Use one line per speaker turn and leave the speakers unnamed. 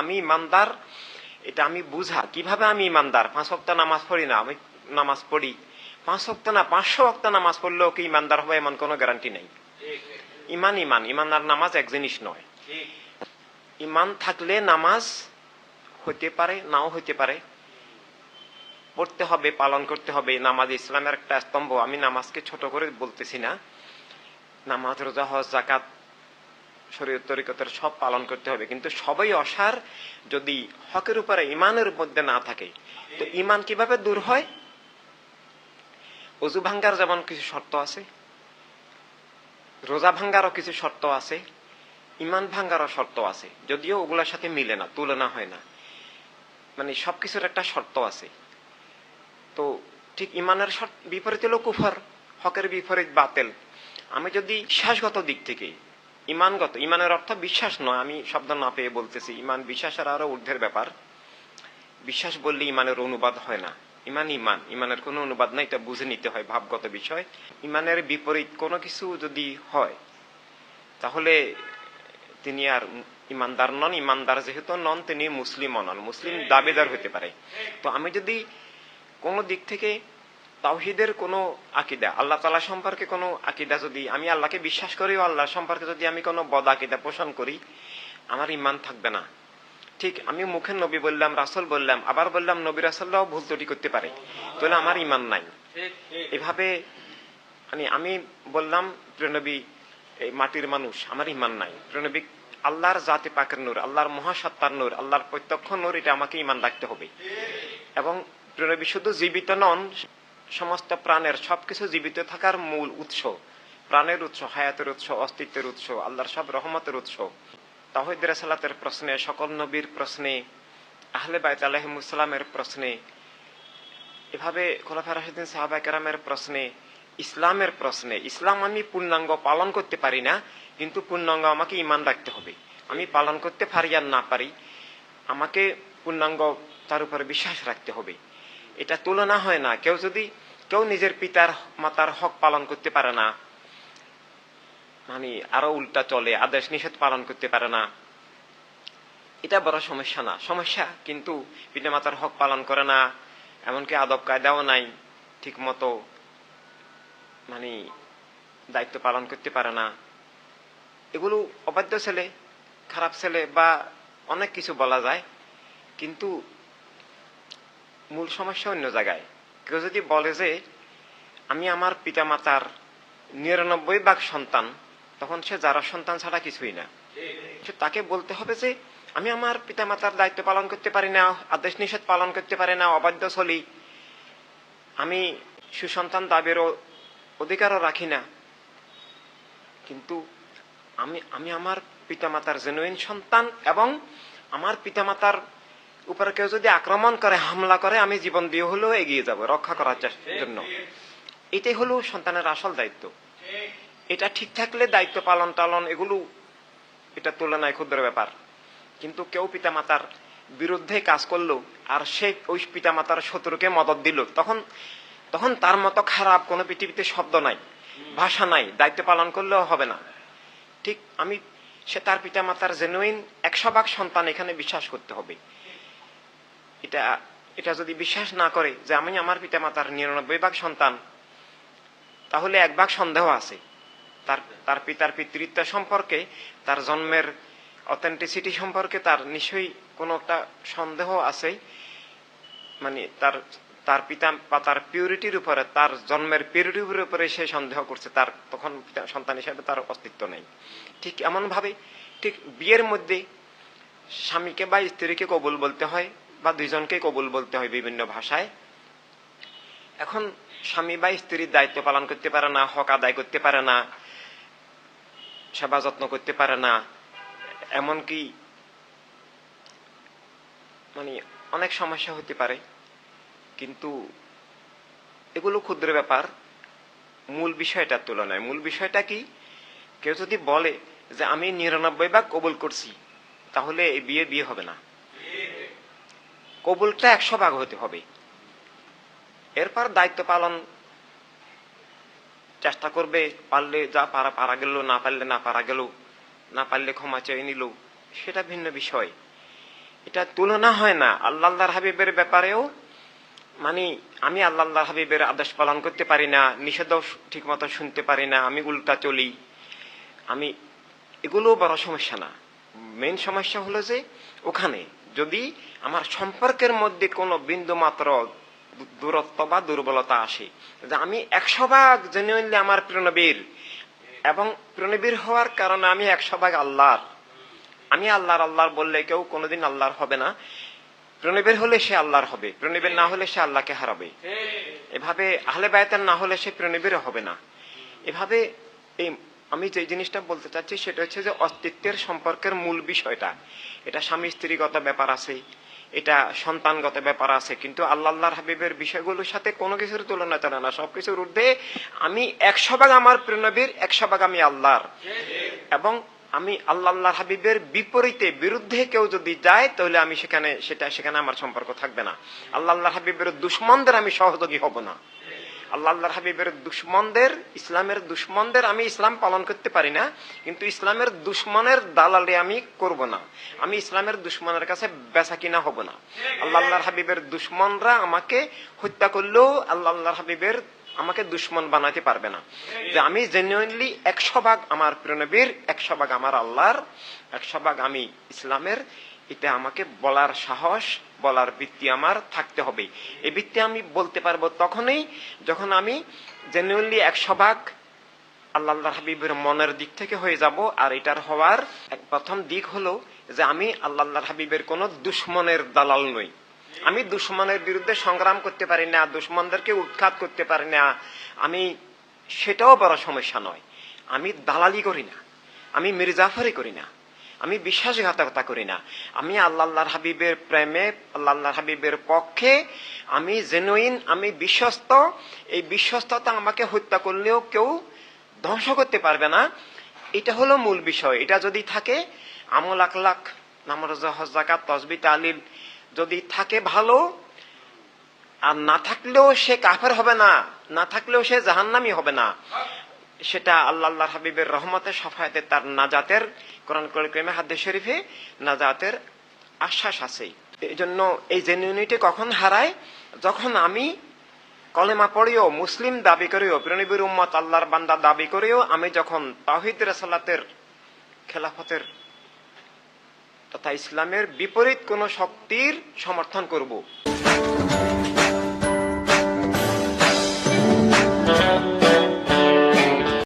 আমি ইমানদার, এটা আমি বুঝা। কীভাবে আমি ইমানদার? পাঁচ ওয়াক্ত নামাজ পড়ি না, আমি নামাজ পড়ি। পাঁচ ওয়াক্ত না, পাঁচশো ওয়াক্ত নামাজ পড়লেও কি ইমানদার হবে এমন কোনো গ্যারান্টি নেই। ইমান ইমান ইমান আর নামাজ এক জিনিস নয়। ইমান থাকলে নামাজ হইতে পারে, নাও হইতে পারে। পড়তে হবে, পালন করতে হবে। নামাজ ইসলামের একটা স্তম্ভ, আমি নামাজকে ছোট করে বলতেছি না। নামাজ, রোজা, হজ জাকাত শরীর তরিকতের সব পালন করতে হবে। কিন্তু সবাই অসার যদি হকের উপরে ইমানের মধ্যে না থাকে। তো ইমান কীভাবে দূর হয়? অজু ভাঙ্গার যেমন কিছু শর্ত আছে, রোজা ভাঙ্গারও কিছু শর্ত আছে ইমান ভাঙ্গারও শর্ত আছে। যদিও ওগুলোর সাথে মিলে না, তুলনা হয় না। মানে সবকিছুর একটা শর্ত আছে। তো ঠিক ইমানের বিপরীত হলো কুফর, হকের বিপরীত বাতেল। আমি যদি বিশ্বাসগত দিক থেকে ইমানগত, ইমানের অর্থ বিশ্বাস নয়, আমি শব্দ না পেয়ে বলতেছি, ইমান বিশ্বাস আর আরও ঊর্ধ্বের ব্যাপার। বিশ্বাস বললে ইমানের অনুবাদ হয় না। ইমান ইমান, ইমানের কোনো অনুবাদ নাই, এটা বুঝে নিতে হয়, ভাবগত বিষয়। ইমানের বিপরীত কোনো কিছু যদি হয়, তাহলে তিনি আর ইমানদার নন, ইমানদার যেহেতু নন, তিনি মুসলিমও নন, মুসলিম দাবিদার হতে পারে। তো আমি যদি কোনো দিক থেকে তাওহিদের কোনো আকিদা? আল্লাহ তালা সম্পর্কে কোনো আকিদা যদি আমি আল্লাহকে বিশ্বাস করি ও আল্লাহ সম্পর্কে যদি আমি কোনো বদ আকিদা পোষণ করি আমার ইমান থাকবে না। ঠিক আমি মুখে নবী বললাম রাসল বললাম আবার বললাম নবী রাসল্লাও ভুল ত্রুটি করতে পারে। তাহলে আমার ইমান নাই। এভাবে মানে আমি বললাম প্রিয়নবী এই মাটির মানুষ আমার ইমান নাই। প্রিয়নবী আল্লাহর জাতি পাকের নূর আল্লাহর মহাসত্তার নূর আল্লাহর প্রত্যক্ষ নূর এটা আমাকে ইমান রাখতে হবে। এবং প্রিয়নবী শুধু জীবিত নন সমস্ত প্রাণের সবকিছু জীবিত থাকার মূল উৎস। প্রাণের উৎস, হায়াতের উৎস, অস্তিত্বের উৎস, আল্লাহর সব রহমতের উৎস। তাহিদ রাসালাতের প্রশ্নে, সকল নবীর প্রশ্নে, আহলে বাইত আলহিমুসালামের প্রশ্নে, এভাবে খোলাফা রাশিদিন সাহাবা কেরামের প্রশ্নে, ইসলামের প্রশ্নে, ইসলাম আমি পূর্ণাঙ্গ পালন করতে পারি না, কিন্তু পূর্ণাঙ্গ আমাকে ইমান রাখতে হবে। আমি পালন করতে পারি আর না পারি, আমাকে পূর্ণাঙ্গ তার উপরে বিশ্বাস রাখতে হবে। এটা তুলনা হয় না। কেউ যদি কেউ নিজের পিতার, মাতার হক পালন করতে পারে না। মানে আরও উল্টা চলে, আদেশ নিষেধ পালন করতে পারে না। এটা বড় সমস্যা না। সমস্যা কিন্তু পিতা মাতার হক পালন করে না, এমনকি আদব কায়দাও নাই ঠিক মতো মানে দায়িত্ব পালন করতে পারে না। এগুলো অবাধ্য ছেলে, খারাপ ছেলে বা অনেক কিছু বলা যায়, কিন্তু মূল সমস্যা অন্য জায়গায়। কেউ যদি বলে যে, আমি আমার পিতা মাতার নিরানব্বই ভাগ সন্তান, তখন সে যারা সন্তান ছাড়া কিছুই না। সে তাকে বলতে হবে যে, আমি আমার পিতা মাতার দায়িত্ব পালন করতে পারি না, আদেশ নিষেধ পালন করতে পারি না, অবাধ্য চলি। আমি সুসন্তান দাবিরও অধিকারও রাখি না। কিন্তু আমি আমি আমার পিতামাতার জেনুইন সন্তান এবং আমার পিতামাতার উপরে কেউ যদি আক্রমণ করে, হামলা করে, আমি জীবন দিয়ে হলেও এগিয়ে যাব, রক্ষা করার জন্য। এটাই হলো সন্তানের আসল দায়িত্ব। এটা ঠিক থাকলে দায়িত্ব পালন টালন এগুলো, এটা তুলনায় ক্ষুদ্র ব্যাপার। কিন্তু কেউ পিতামাতার বিরুদ্ধে কাজ করল, আর সে ওই পিতামাতার শত্রুকে মদত দিল, তখন তখন তার মতো খারাপ কোনো পৃথিবীতে শব্দ নাই, ভাষা নাই, দায়িত্ব পালন করলেও হবে না। ঠিক আমি, সে তার পিতা মাতার জেনুইন একশো ভাগ সন্তান এখানে বিশ্বাস করতে হবে। এটা এটা যদি বিশ্বাস না করে যে আমি আমার পিতা মাতার নিরানব্বই ভাগ সন্তান, তাহলে এক ভাগ সন্দেহ আছে। তার তার পিতার পিতৃত্ব সম্পর্কে, তার জন্মের অথেন্টিসিটি সম্পর্কে তার নিশ্চয়ই কোনো একটা সন্দেহ আছে। মানে তার তার পিতা বা তার পিউরিটির উপরে, তার জন্মের পিউরিটির উপরে সে সন্দেহ করছে, তার তখন সন্তান হিসাবে তার অস্তিত্ব নেই। ঠিক এমনভাবে, ঠিক বিয়ের মধ্যে স্বামীকে বা স্ত্রীকে কবুল বলতে হয়। বা দুইজনকে কবুল বলতে হয় বিভিন্ন ভাষায়। এখন স্বামী বা স্ত্রীর দায়িত্ব পালন করতে পারে না, হক আদায় করতে পারে না, সেবা যত্ন করতে পারে না, এমনকি মানে অনেক সমস্যা হতে পারে। কিন্তু এগুলো ক্ষুদ্র ব্যাপার, মূল বিষয়টার তুলনায়। মূল বিষয়টা কি? কেউ যদি বলে যে, আমি নিরানব্বই ভাগ কবুল করছি, তাহলে এই বিয়ে বিয়ে হবে না। কবুলটা একশো ভাগ হতে হবে। এরপর দায়িত্ব পালন চেষ্টা করবে, পারলে যা পারা পারা গেল, না পারলে না পারা গেল, না পারলে ক্ষমা চেয়ে নিল, সেটা ভিন্ন বিষয়। এটা তুলনা হয় না আল্লাহ আল্লাহর হাবিবের ব্যাপারেও। মানে আমি আল্লাহ আল্লাহ হাবিবের আদেশ পালন করতে পারি না নিষেধ ঠিক মতো শুনতে পারি না, আমি উল্টা চলি। আমি এগুলো বড় সমস্যা না। মেন সমস্যা হলো যে ওখানে যদি আমার সম্পর্কের মধ্যে কোনো বিন্দু মাত্র দূরত্ব বা দুর্বলতা আসে যে আমি একশো ভাগ জেনুইনলি আমার প্রণবীর এবং প্রণবীর হওয়ার কারণে আমি একশো ভাগ আল্লাহর আমি আল্লাহর আল্লাহর বললে কেউ কোনোদিন আল্লাহর হবে না। প্রণবের হলে সে আল্লাহর হবে প্রণবের না হলে সে আল্লাহকে হারাবে। এভাবে আহলে বায়তার না হলে সে প্রণবের হবে না। এভাবে এই আমি যে জিনিসটা বলতে চাচ্ছি, সেটা হচ্ছে যে অস্তিত্বের সম্পর্কের মূল বিষয়টা। এটা স্বামী স্ত্রীগত ব্যাপার আছে, এটা সন্তানগত ব্যাপার আছে, কিন্তু আল্লাহ আল্লাহর হাবিবের বিষয়গুলোর সাথে কোনো কিছুর তুলনা চলে না। সবকিছুর ঊর্ধ্বে আমি একশো ভাগ আমার প্রেনবীর একশো ভাগ আমি আল্লাহর। এবং আমি আল্লাহ আল্লাহর হাবিবের বিপরীতে বিরুদ্ধে কেউ যদি যায়, তাহলে আমি সেখানে, সেটা, সেখানে আমার সম্পর্ক থাকবে না। আল্লাহ আল্লাহর হাবিবের দুশ্মনদের আমি সহযোগী হব না। আল্লাহ আল্লাহর হাবিবের দুশ্মনদের, ইসলামের দুশ্মনদের আমি ইসলাম পালন করতে পারি না, কিন্তু ইসলামের দুশ্মনের দালালে আমি করব না। আমি ইসলামের দুশ্মনের কাছে বেচা কিনা হব না। আল্লাহ আল্লাহর হাবিবের দুশ্মনরা আমাকে হত্যা করলেও আল্লাহ আল্লাহর হাবিবের আমাকে দুশ্মন বানাতে পারবে না। যে আমি জেনুইনলি একশো ভাগ আমার প্রণবীর একশো ভাগ আমার আল্লাহর, একশো ভাগ আমি ইসলামের এটা আমাকে বলার সাহস, বলার বৃত্তি আমার থাকতে হবে। এই বৃত্তি আমি বলতে পারব তখনই যখন আমি জেনুইনলি একশো ভাগ আল্লাহ হাবিবের মনের দিক থেকে হয়ে যাব। আর এটার হওয়ার এক প্রথম দিক হলো যে আমি আল্লাহ হাবিবের কোনো দুশ্মনের দালাল নই। আমি দুশ্মনের বিরুদ্ধে সংগ্রাম করতে পারি না, দুশ্মনদেরকে উৎখাত করতে পারি না। আমি সেটাও বড় সমস্যা নয়। আমি দালালি করি না। আমি মির্জাফারি করি না। আমি বিশ্বাসঘাতকতা করি না। আমি আল্লাহ হাবিবের প্রেমে, আল্লাহ হাবিবের পক্ষে, আমি জেনুইন আমি বিশ্বস্ত। এই বিশ্বস্ততা আমাকে হত্যা করলেও কেউ ধ্বংস করতে পারবে না। এটা হলো মূল বিষয়। এটা যদি থাকে, আমল আখলাখ, নামাজ হজ জাকাত তসবি তালিল যদি থাকে ভালো, আর না থাকলেও সে কাফের হবে না না থাকলেও সে জাহান্নামি হবে না। সেটা আল্লাহ আল্লাহ হাবিবের রহমতের সফায়তে তার নাজাতের, কোরআন করিমে হাদ্দে শরীফে নাজাতের আশ্বাস আছে এই জন্য এই জেনুইনিটি কখন হারায়? যখন আমি কলেমা পড়েও, মুসলিম দাবি করেও প্রণবীর উম্মত আল্লাহর বান্দা দাবি করেও, আমি যখন তাহিদ রাসালাতের খেলাফতের তথা ইসলামের বিপরীত কোন শক্তির সমর্থন করব।